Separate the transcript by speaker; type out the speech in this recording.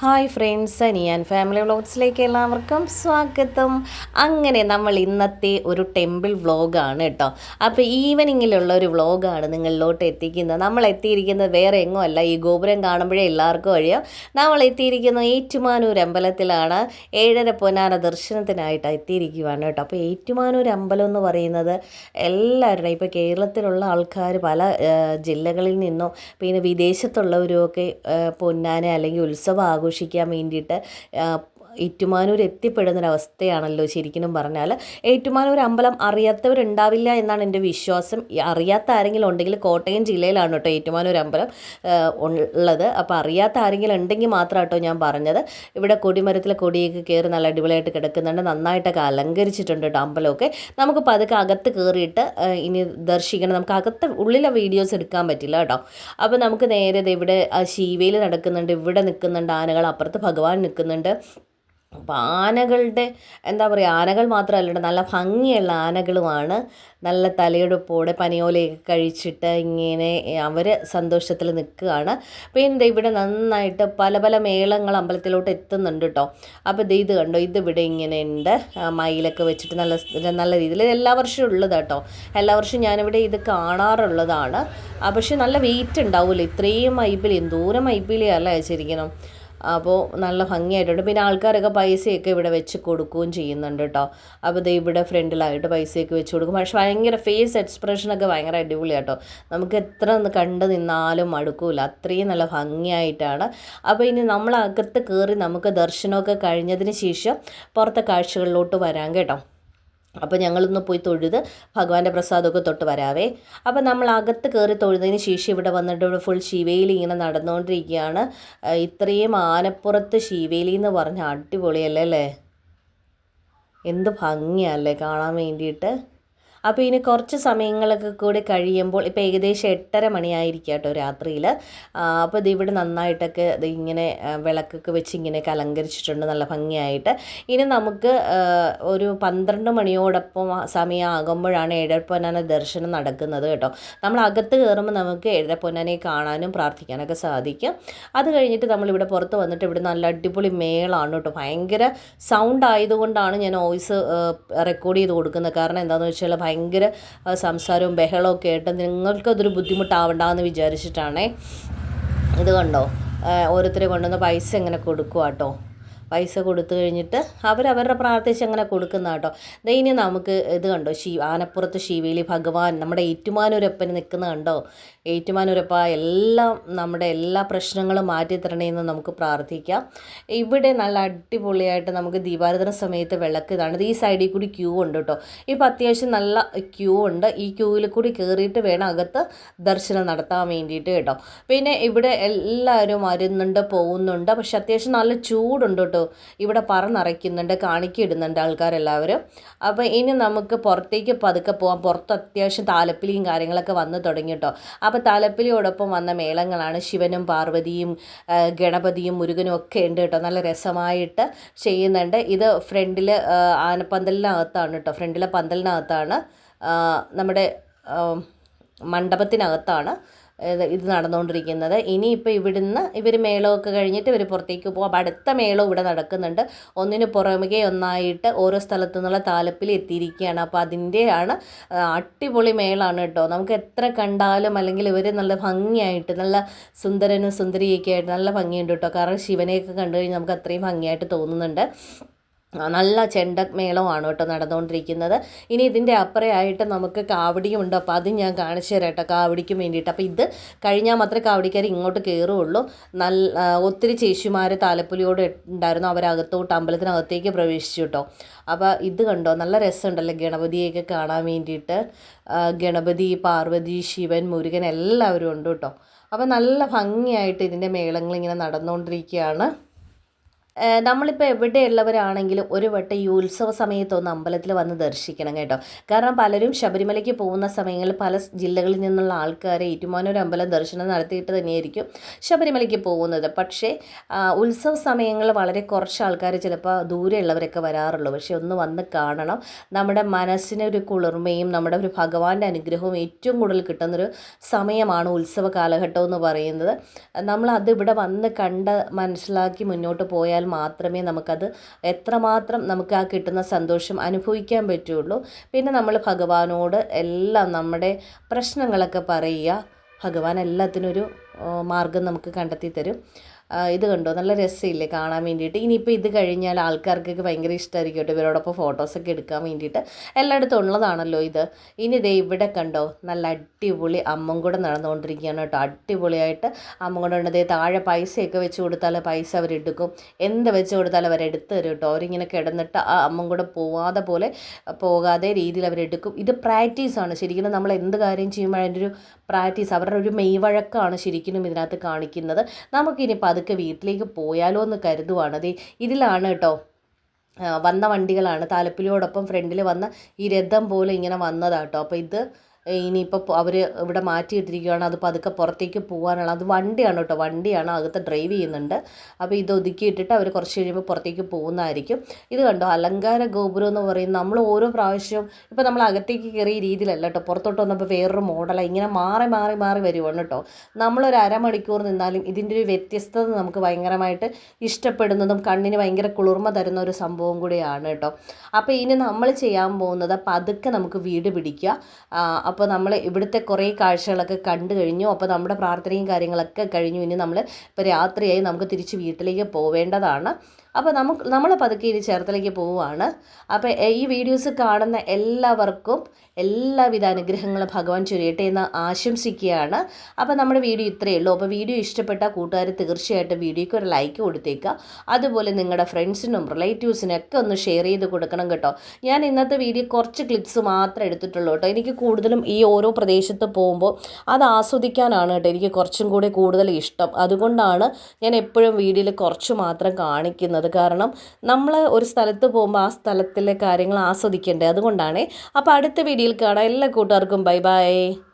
Speaker 1: Hi friends Aniyan family വ്ളോഗ്സിലേക്ക് എല്ലാവർക്കും സ്വാഗതം. അങ്ങനെ നമ്മൾ ഇന്നത്തെ ഒരു ടെമ്പിൾ വ്ളോഗാണ് കേട്ടോ. അപ്പോൾ ഈവനിങ്ങിലുള്ള ഒരു വ്ളോഗാണ് നിങ്ങളിലോട്ട് എത്തിക്കുന്നത്. നമ്മൾ എത്തിയിരിക്കുന്നത് വേറെ എങ്ങോ അല്ല ഈ ഗോപുരം കാണുമ്പോഴേ എല്ലാവർക്കും അറിയാം. നമ്മൾ എത്തിയിരിക്കുന്നത് ഏറ്റുമാനൂർ അമ്പലത്തിലാണ്. ഏഴര പൊന്നാന ദർശനത്തിനായിട്ട് എത്തിയിരിക്കുകയാണ് കേട്ടോ. അപ്പോൾ ഏറ്റുമാനൂർ അമ്പലം എന്ന് പറയുന്നത് എല്ലാവരുടെയും ഇപ്പോൾ കേരളത്തിലുള്ള ആൾക്കാർ പല ജില്ലകളിൽ നിന്നോ പിന്നെ വിദേശത്തുള്ളവരും ഒക്കെ പൊന്നാന അല്ലെങ്കിൽ ഉത്സവം ആഘോഷിക്കാൻ വേണ്ടിയിട്ട് ഏറ്റുമാനൂർ എത്തിപ്പെടുന്നൊരവസ്ഥയാണല്ലോ ശരിക്കും പറഞ്ഞാൽ ഏറ്റുമാനൂർ അമ്പലം അറിയാത്തവരുണ്ടാവില്ല എന്നാണ് എന്റെ വിശ്വാസം. അറിയാത്ത ആരെങ്കിലും ഉണ്ടെങ്കിൽ കോട്ടയം ജില്ലയിലാണ് കേട്ടോ ഏറ്റുമാനൂർ അമ്പലം ഉള്ളത്. അപ്പോൾ അറിയാത്ത ആരെങ്കിലും ഉണ്ടെങ്കിൽ മാത്രം കേട്ടോ ഞാൻ പറഞ്ഞത്. ഇവിടെ കൊടിമരത്തിലെ കൊടിയൊക്കെ കയറി നല്ല അടിപൊളിയായിട്ട് കിടക്കുന്നുണ്ട്. നന്നായിട്ടൊക്കെ അലങ്കരിച്ചിട്ടുണ്ട് കേട്ടോ അമ്പലമൊക്കെ. നമുക്ക് പതുക്കെ അകത്ത് കയറിയിട്ട് ഇനി ദർശിക്കണം. നമുക്ക് അകത്ത് ഉള്ളിലെ വീഡിയോസ് എടുക്കാൻ പറ്റില്ല കേട്ടോ. അപ്പോൾ നമുക്ക് നേരെ ഇവിടെ ശീവയിൽ നടക്കുന്നുണ്ട്. ഇവിടെ നിൽക്കുന്നുണ്ട് ആനകൾ. അപ്പുറത്ത് ഭഗവാൻ നിൽക്കുന്നുണ്ട്. അപ്പോൾ ആനകളുടെ എന്താ പറയുക ആനകൾ മാത്രമല്ല നല്ല ഭംഗിയുള്ള ആനകളുമാണ്. നല്ല തലയെടുപ്പോടെ പനിയോലയൊക്കെ കഴിച്ചിട്ട് ഇങ്ങനെ അവർ സന്തോഷത്തിൽ നിൽക്കുകയാണ്. പിന്നെ ഇവിടെ നന്നായിട്ട് പല പല മേളങ്ങൾ അമ്പലത്തിലോട്ട് എത്തുന്നുണ്ട് കേട്ടോ. അപ്പോൾ ഇത് കണ്ടോ ഇത് ഇവിടെ ഇങ്ങനെ ഉണ്ട്. മയിലൊക്കെ വെച്ചിട്ട് നല്ല നല്ല രീതിയിൽ എല്ലാ വർഷവും ഉള്ളത് കേട്ടോ. എല്ലാ വർഷവും ഞാനിവിടെ ഇത് കാണാറുള്ളതാണ്. പക്ഷേ നല്ല വെയിറ്റ് ഉണ്ടാവില്ല ഇത്രയും മൈപ്പിൽ എന്തോരം മൈബിലിയല്ല അയച്ചിരിക്കണം അപ്പോൾ നല്ല ഭംഗിയായിട്ടുണ്ട്. പിന്നെ ആൾക്കാരൊക്കെ പൈസയൊക്കെ ഇവിടെ വെച്ച് കൊടുക്കുകയും ചെയ്യുന്നുണ്ട് കേട്ടോ അപ്പോൾ ദേ ഇവിടെ ഫ്രണ്ടിലായിട്ട് പൈസയൊക്കെ വെച്ച് കൊടുക്കും. പക്ഷെ ഭയങ്കര ഫേസ് എക്സ്പ്രഷനൊക്കെ ഭയങ്കര അടിപൊളിയാട്ടോ നമുക്ക് എത്ര കണ്ടു നിന്നാലും മടുക്കൂല. അത്രയും നല്ല ഭംഗിയായിട്ടാണ്. അപ്പോൾ ഇനി നമ്മൾ അകത്ത് കയറി നമുക്ക് ദർശനമൊക്കെ കഴിഞ്ഞതിന് ശേഷം പുറത്തെ കാഴ്ചകളിലോട്ട് വരാം കേട്ടോ. അപ്പോൾ ഞങ്ങളൊന്ന് പോയി തൊഴുത് ഭഗവാന്റെ പ്രസാദമൊക്കെ തൊട്ട് വരാവേ. അപ്പോൾ നമ്മൾ അകത്ത് കയറി തൊഴുതതിന് ശേഷം ഇവിടെ വന്നിട്ട് ഇവിടെ ഫുൾ ശിവേലി ഇങ്ങനെ നടന്നുകൊണ്ടിരിക്കുകയാണ്. ഇത്രയും ആനപ്പുറത്ത് ശിവേലി എന്ന് പറഞ്ഞാൽ അടിപൊളിയല്ലേ അല്ലേ? എന്ത് ഭംഗിയല്ലേ കാണാൻ വേണ്ടിയിട്ട്. അപ്പോൾ ഇനി കുറച്ച് സമയങ്ങളൊക്കെ കൂടി കഴിയുമ്പോൾ ഇപ്പോൾ ഏകദേശം എട്ടര മണിയായിരിക്കും കേട്ടോ രാത്രിയിൽ അപ്പോൾ ഇത് ഇവിടെ നന്നായിട്ടൊക്കെ ഇത് ഇങ്ങനെ വിളക്കൊക്കെ വെച്ച് ഇങ്ങനെയൊക്കെ അലങ്കരിച്ചിട്ടുണ്ട് നല്ല ഭംഗിയായിട്ട്. ഇനി നമുക്ക് ഒരു പന്ത്രണ്ട് മണിയോടൊപ്പം സമയമാകുമ്പോഴാണ് ഏഴരപ്പൊന്നാന ദർശനം നടക്കുന്നത് കേട്ടോ. നമ്മൾ അകത്ത് കയറുമ്പോൾ നമുക്ക് ഏഴരപ്പൊന്നാനെ കാണാനും പ്രാർത്ഥിക്കാനൊക്കെ സാധിക്കും. അത് കഴിഞ്ഞിട്ട് നമ്മളിവിടെ പുറത്ത് വന്നിട്ട് ഇവിടെ നല്ല അടിപൊളി മേളാണ് കേട്ടോ. ഭയങ്കര സൗണ്ട് ആയതുകൊണ്ടാണ് ഞാൻ വോയിസ് റെക്കോർഡ് ചെയ്ത് കൊടുക്കുന്നത്. കാരണം എന്താണെന്ന് വെച്ചാൽ ഭയങ്കര ആ, സംസാരവും ബഹളവും ആയിട്ട് നിങ്ങൾക്കതൊരു ബുദ്ധിമുട്ടാവണ്ടെന്ന് വിചാരിച്ചിട്ടാണേ. ഇത് കണ്ടോ? ഓരോരുത്തരെ കൊണ്ടുവന്ന് പൈസ ഇങ്ങനെ കൊടുക്കുക കേട്ടോ പൈസ കൊടുത്തു കഴിഞ്ഞിട്ട് അവരവരുടെ പ്രാർത്ഥിച്ച് അങ്ങനെ കൊടുക്കുന്ന കേട്ടോ. ഇനി നമുക്ക് ഇത് കണ്ടോ? ശിവ ആനപ്പുറത്ത് ശിവേലി ഭഗവാൻ നമ്മുടെ ഏറ്റുമാനൂരപ്പന് നിൽക്കുന്ന കണ്ടോ? ഏറ്റുമാനൂരപ്പ എല്ലാം നമ്മുടെ എല്ലാ പ്രശ്നങ്ങളും മാറ്റി തരണേന്ന് നമുക്ക് പ്രാർത്ഥിക്കാം. ഇവിടെ നല്ല അടിപൊളിയായിട്ട് നമുക്ക് ദീപാരാധന സമയത്ത് വിളക്ക് ഇതാണ്. ഈ സൈഡിൽ കൂടി ക്യൂ ഉണ്ട് കേട്ടോ. ഇപ്പോൾ അത്യാവശ്യം നല്ല ക്യൂ ഉണ്ട്. ഈ ക്യൂവിൽ കൂടി കയറിയിട്ട് വേണം അകത്ത് ദർശനം നടത്താൻ വേണ്ടിയിട്ട് കേട്ടോ. പിന്നെ ഇവിടെ എല്ലാവരും വരുന്നുണ്ട് പോകുന്നുണ്ട്. പക്ഷെ അത്യാവശ്യം നല്ല ചൂടുണ്ട് കേട്ടോ ഇവിടെ പറന്നറയ്ക്കുന്നുണ്ട് കാണിക്കിടുന്നുണ്ട് ആൾക്കാരെല്ലാവരും. അപ്പോൾ ഇനി നമുക്ക് പുറത്തേക്ക് പതുക്കെ പോകാം പുറത്ത് അത്യാവശ്യം താലപ്പിലിയും കാര്യങ്ങളൊക്കെ വന്ന് തുടങ്ങി കേട്ടോ. അപ്പോൾ താലപ്പിലിയോടൊപ്പം വന്ന മേളങ്ങളാണ്. ശിവനും പാർവതിയും ഗണപതിയും മുരുകനും ഒക്കെ ഉണ്ട് കേട്ടോ. നല്ല രസമായിട്ട് ചെയ്യുന്നുണ്ട്. ഇത് ഫ്രണ്ടിൽ ആനപ്പന്തലിനകത്താണ് കേട്ടോ. ഫ്രണ്ടിലെ പന്തലിനകത്താണ് നമ്മുടെ മണ്ഡപത്തിനകത്താണ്. ഇത് നടന്നുകൊണ്ടിരിക്കുന്നത്. ഇനിയിപ്പോൾ ഇവിടുന്ന് ഇവർ മേളമൊക്കെ കഴിഞ്ഞിട്ട് ഇവർ പുറത്തേക്ക് പോകും അപ്പോൾ അടുത്ത മേളം ഇവിടെ നടക്കുന്നുണ്ട്. ഒന്നിന് പുറമേ ഒന്നായിട്ട് ഓരോ സ്ഥലത്തു നിന്നുള്ള താലപ്പിൽ എത്തിയിരിക്കുകയാണ് അപ്പോൾ അതിന്റെയാണ് അടിപൊളി മേളാണ് കേട്ടോ. നമുക്ക് എത്ര കണ്ടാലും അല്ലെങ്കിൽ ഇവർ നല്ല ഭംഗിയായിട്ട് നല്ല സുന്ദരനും സുന്ദരിയൊക്കെ ആയിട്ട് നല്ല ഭംഗിയുണ്ട് കേട്ടോ. കാരണം ശിവനെയൊക്കെ കണ്ടു കഴിഞ്ഞാൽ നമുക്ക് അത്രയും ഭംഗിയായിട്ട് തോന്നുന്നുണ്ട്. നല്ല ചെണ്ട മേളമാണ് കേട്ടോ നടന്നുകൊണ്ടിരിക്കുന്നത്. ഇനി ഇതിന്റെ അപ്പുറയായിട്ട് നമുക്ക് കാവടിയും ഉണ്ട്. അപ്പോൾ അത് ഞാൻ കാണിച്ചു തരാം കേട്ടോ കാവടിക്കും വേണ്ടിയിട്ട്. അപ്പോൾ ഇത് കഴിഞ്ഞാൽ മാത്രമേ കാവടിക്കാർ ഇങ്ങോട്ട് കയറുള്ളൂ നല്ല ഒത്തിരി ചേച്ചിമാർ താലപ്പൊലിയോട് ഉണ്ടായിരുന്നു. അവരകത്തോട്ട് അമ്പലത്തിനകത്തേക്ക് പ്രവേശിച്ചു കേട്ടോ. അപ്പോൾ ഇത് കണ്ടോ? നല്ല രസമുണ്ടല്ലോ ഗണപതിയൊക്കെ കാണാൻ വേണ്ടിയിട്ട്. ഗണപതി പാർവതി ശിവൻ മുരുകൻ എല്ലാവരും ഉണ്ട് കേട്ടോ. അപ്പോൾ നല്ല ഭംഗിയായിട്ട് ഇതിന്റെ മേളങ്ങൾ ഇങ്ങനെ നടന്നുകൊണ്ടിരിക്കുകയാണ്. നമ്മളിപ്പോൾ എവിടെയുള്ളവരാണെങ്കിലും ഒരു വട്ടം ഈ ഉത്സവ സമയത്തൊന്ന് അമ്പലത്തിൽ വന്ന് ദർശിക്കണം കേട്ടോ. കാരണം പലരും ശബരിമലയ്ക്ക് പോകുന്ന സമയങ്ങളിൽ പല ജില്ലകളിൽ നിന്നുള്ള ആൾക്കാരെ ഏറ്റുമാനൂർ അമ്പലം ദർശനം നടത്തിയിട്ട് തന്നെയായിരിക്കും ശബരിമലയ്ക്ക് പോകുന്നത്. പക്ഷേ ഉത്സവ സമയങ്ങളിൽ വളരെ കുറച്ച് ആൾക്കാർ ചിലപ്പോൾ ദൂരെയുള്ളവരൊക്കെ വരാറുള്ളൂ. പക്ഷേ ഒന്ന് വന്ന് കാണണം. നമ്മുടെ മനസ്സിനൊരു കുളിർമയും നമ്മുടെ ഒരു ഭഗവാന്റെ അനുഗ്രഹവും ഏറ്റവും കൂടുതൽ കിട്ടുന്നൊരു സമയമാണ് ഉത്സവ കാലഘട്ടം എന്ന് പറയുന്നത്. നമ്മൾ അത് ഇവിടെ വന്ന് കണ്ട് മനസ്സിലാക്കി മുന്നോട്ട് പോയാൽ മാത്രമേ നമുക്കത് എത്രമാത്രം നമുക്ക് ആ കിട്ടുന്ന സന്തോഷം അനുഭവിക്കാൻ പറ്റുള്ളൂ. പിന്നെ നമ്മൾ ഭഗവാനോട് എല്ലാം നമ്മുടെ പ്രശ്നങ്ങളൊക്കെ പറയുക. ഭഗവാൻ എല്ലാത്തിനും ഒരു മാർഗം നമുക്ക് കണ്ടെത്തി തരും ഇത് കണ്ടോ? നല്ല രസമില്ലേ കാണാൻ വേണ്ടിയിട്ട്. ഇനിയിപ്പോൾ ഇത് കഴിഞ്ഞാൽ ആൾക്കാർക്കൊക്കെ ഭയങ്കര ഇഷ്ടമായിരിക്കും കേട്ടോ ഇവരോടൊപ്പം ഫോട്ടോസൊക്കെ എടുക്കാൻ വേണ്ടിയിട്ട്. എല്ലായിടത്തും ഉള്ളതാണല്ലോ ഇത്. ഇനി ദേ ഇവിടെ കണ്ടോ? നല്ല അടിപൊളി അമ്മം കൂടെ നടന്നുകൊണ്ടിരിക്കുകയാണ് കേട്ടോ. അടിപൊളിയായിട്ട് അമ്മ കൂടെ ഉണ്ട്. ദേ താഴെ പൈസയൊക്കെ വെച്ച് കൊടുത്താൽ പൈസ അവരെടുക്കും എന്ത് വെച്ച് കൊടുത്താലും അവരെടുത്ത് തരും കേട്ടോ. അവരിങ്ങനെ കിടന്നിട്ട് ആ അമ്മം കൂടെ പോവാതെ പോലെ പോകാതെ രീതിയിൽ അവരെടുക്കും ഇത് പ്രാക്ടീസാണ് ശരിക്കും നമ്മൾ എന്ത് കാര്യം ചെയ്യുമ്പോൾ അതിന്റെ ഒരു പ്രാക്ടീസ് അവരുടെ ഒരു മെയ്വഴക്കമാണ് ശരിക്കും ഇതിനകത്ത് കാണിക്കുന്നത്. നമുക്കിനി പതുക്കെ വീട്ടിലേക്ക് പോയാലോ എന്ന് കരുതുവാണ്. അതെ ഇതിലാണ് കേട്ടോ വന്ന വണ്ടികളാണ്. താലപ്പിലിയോടൊപ്പം ഫ്രണ്ടിൽ വന്ന ഈ രഥം പോലെ ഇങ്ങനെ വന്നതാട്ടോ അപ്പോൾ ഇത് ഇനിയിപ്പോൾ അവർ ഇവിടെ മാറ്റിയിട്ടിരിക്കുകയാണ്. അത് പതുക്കെ പുറത്തേക്ക് പോകാനുള്ള അത് വണ്ടിയാണ് കേട്ടോ. വണ്ടിയാണ് അകത്ത് ഡ്രൈവ് ചെയ്യുന്നുണ്ട്. അപ്പോൾ ഇത് ഒതുക്കിയിട്ടിട്ട് അവർ കുറച്ച് കഴിയുമ്പോൾ പുറത്തേക്ക് പോകുന്നതായിരിക്കും. ഇത് കണ്ടോ? അലങ്കാര ഗോപുരം എന്ന് പറയുന്നത് നമ്മൾ ഓരോ പ്രാവശ്യവും ഇപ്പോൾ നമ്മൾ അകത്തേക്ക് കയറിയ രീതിയിലല്ല കേട്ടോ. പുറത്തോട്ട് വന്നപ്പോൾ വേറൊരു മോഡലാണ് ഇങ്ങനെ മാറി മാറി മാറി വരുവാണ് കേട്ടോ. നമ്മളൊരു അരമണിക്കൂർ നിന്നാലും ഇതിന്റെ ഒരു വ്യത്യസ്തത നമുക്ക് ഭയങ്കരമായിട്ട് ഇഷ്ടപ്പെടുന്നതും കണ്ണിന് ഭയങ്കര കുളിർമ തരുന്ന ഒരു സംഭവം കൂടിയാണ് കേട്ടോ. അപ്പോൾ ഇനി നമ്മൾ ചെയ്യാൻ പോകുന്നത് പതുക്കെ നമുക്ക് വീട് പിടിക്കുക. അപ്പോൾ നമ്മൾ ഇവിടുത്തെ കുറേ കാഴ്ചകളൊക്കെ കണ്ടു കഴിഞ്ഞു. അപ്പോൾ നമ്മുടെ പ്രാർത്ഥനയും കാര്യങ്ങളൊക്കെ കഴിഞ്ഞു. ഇനി നമ്മൾ ഇപ്പോൾ രാത്രിയായി നമുക്ക് തിരിച്ച് വീട്ടിലേക്ക് പോവേണ്ടതാണ്. അപ്പോൾ നമുക്ക് നമ്മൾ പതുക്കെ ഇനി ചേർത്തലേക്ക് പോവുകയാണ്. അപ്പോൾ ഈ വീഡിയോസ് കാണുന്ന എല്ലാവർക്കും എല്ലാവിധ അനുഗ്രഹങ്ങളും ഭഗവാൻ ചൊരിയട്ടെ എന്ന് ആശംസിക്കുകയാണ്. അപ്പോൾ നമ്മുടെ വീഡിയോ ഇത്രയേ ഉള്ളൂ. അപ്പോൾ വീഡിയോ ഇഷ്ടപ്പെട്ട കൂട്ടുകാർ തീർച്ചയായിട്ടും വീഡിയോയ്ക്ക് ഒരു ലൈക്ക് കൊടുത്തേക്കുക. അതുപോലെ നിങ്ങളുടെ ഫ്രണ്ട്സിനും റിലേറ്റീവ്സിനും ഒക്കെ ഒന്ന് ഷെയർ ചെയ്ത് കൊടുക്കണം കേട്ടോ. ഞാൻ ഇന്നത്തെ വീഡിയോ കുറച്ച് ക്ലിപ്സ് മാത്രം എടുത്തിട്ടുള്ളൂ കേട്ടോ. എനിക്ക് കൂടുതലും ഈ ഓരോ പ്രദേശത്ത് പോകുമ്പോൾ അത് ആസ്വദിക്കാനാണ് കേട്ടോ എനിക്ക് കുറച്ചും കൂടി കൂടുതൽ ഇഷ്ടം. അതുകൊണ്ടാണ് ഞാൻ എപ്പോഴും വീഡിയോയിൽ കുറച്ച് മാത്രം കാണിക്കുന്നത്. കാരണം നമ്മൾ ഒരു സ്ഥലത്ത് പോകുമ്പോൾ ആ സ്ഥലത്തിലെ കാര്യങ്ങൾ ആസ്വദിക്കേണ്ടത് അതുകൊണ്ടാണ്. അപ്പോൾ അടുത്ത വീഡിയോയിൽ കാണാം. എല്ലാ കൂട്ടുകാർക്കും ബൈ ബൈ.